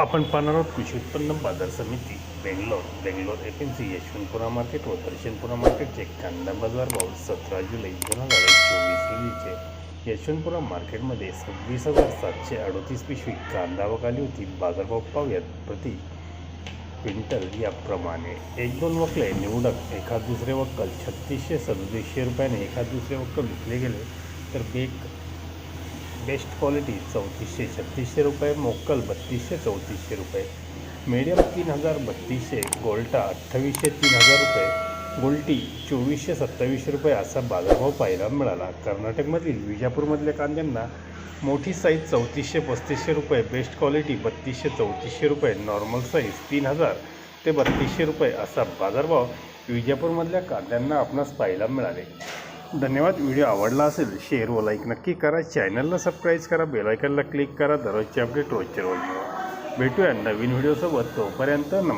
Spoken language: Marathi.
आपण पाहणार आहोत कृषी उत्पन्न बाजार समिती Bangalore. Bangalore F M C Yeshwanthpura market व दर्शनपुरा मार्केटचे कांदा बाजार भाव सतरा जुलै दोन हजार चोवीस रोजीचे. यशवंतपुरा मार्केटमध्ये सव्वीस हजार सातशे अडतीस पिशवी कांदा वकाली होती. बाजारभाव पाहूयात प्रति क्विंटल याप्रमाणे. एक दोन वकले निवडक एखाद दुसरे वक्कल छत्तीसशे सदतीसशे रुपयाने एखाद दुसरे वक्कल विकले गेले तर बेक बेस्ट क्वालिटी चौतीसशे छत्तीसशे रुपये मोक्कल बत्तीसशे चौतीसशे रुपये. मीडियम तीन हजार बत्तीसशे गोल्टा अठ्ठावीसशे तीन हजार रुपये गोल्टी चोवीसशे सत्तावीसशे रुपये असा बाजारभाव पाहायला मिळाला. कर्नाटकमधील विजापूरमधल्या कांद्यांना मोठी साईज चौतीसशे पस्तीसशे रुपये बेस्ट क्वालिटी बत्तीसशे चौतीसशे रुपये नॉर्मल साईज तीन हजार ते बत्तीसशे रुपये असा बाजारभाव विजापूरमधल्या कांद्यांना आपणास पाहायला मिळाले. धन्यवाद व्हिडिओ आवडला असेल शेअर व लाईक नक्की करा. चॅनलला सबस्क्राईब करा बेलायकनला क्लिक करा. दररोजचे अपडेट रोजचे रोज. मिळवा भेटूया नवीन व्हिडिओसोबत तोपर्यंत नम